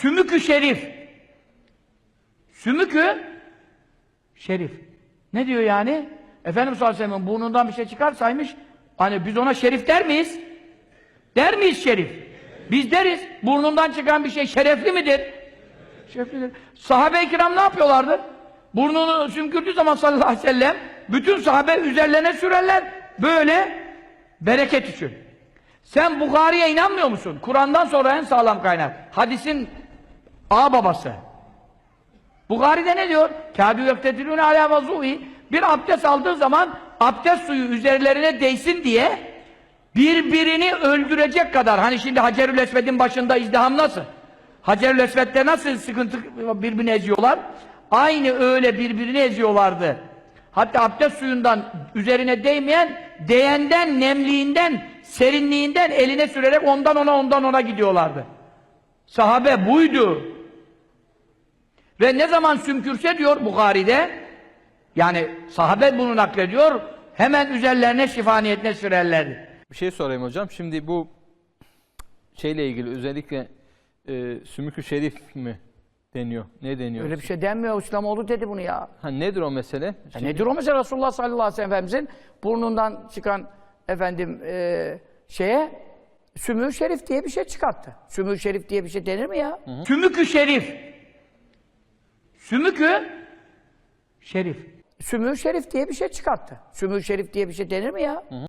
Sümükü şerif. Sümükü şerif. Ne diyor yani? Efendimiz sallallahu aleyhi ve sellem'in burnundan bir şey çıkarsaymış hani biz ona şerif der miyiz? Der miyiz şerif? Biz deriz. Burnundan çıkan bir şey şerefli midir? Şereflidir. Sahabe-i kiram ne yapıyorlardı? Burnunu sümkürdüğü zaman sallallahu aleyhi ve sellem bütün sahabe üzerlerine sürerler. Böyle bereket için. Sen Bukhari'ye inanmıyor musun? Kur'an'dan sonra en sağlam kaynak. Hadisin ağ babası. Bukhari'de ne diyor? Kâdû yektetilûne alâ vazûhi Bir abdest aldığı zaman abdest suyu üzerlerine değsin diye birbirini öldürecek kadar hani şimdi Hacerül Esved'in başında izdiham nasıl? Hacerül Esved'de nasıl sıkıntı birbirini eziyorlar? Aynı öyle birbirini eziyorlardı. Hatta abdest suyundan üzerine değmeyen değenden, nemliğinden, serinliğinden eline sürerek ondan ona ondan ona gidiyorlardı. Sahabe buydu. Ve ne zaman sümkürse diyor Bukhari'de yani sahabe bunu naklediyor hemen üzerlerine şifa niyetine sürerlerdi. Bir şey sorayım hocam. Şimdi bu şeyle ilgili özellikle e, sümükü şerif mi deniyor? Ne deniyor? Öyle bir şey denmiyor. İslamoğlu dedi bunu ya. Ha, nedir o mesele? Ya Şimdi- nedir o mesela Resulullah sallallahu aleyhi ve sellem Efendimizin burnundan çıkan efendim e, şeye sümü şerif diye bir şey çıkarttı. Sümü şerif diye bir şey denir mi ya? Sümükü şerif. Sümükü şerif. Sümü şerif diye bir şey çıkarttı. Sümü şerif diye bir şey denir mi ya?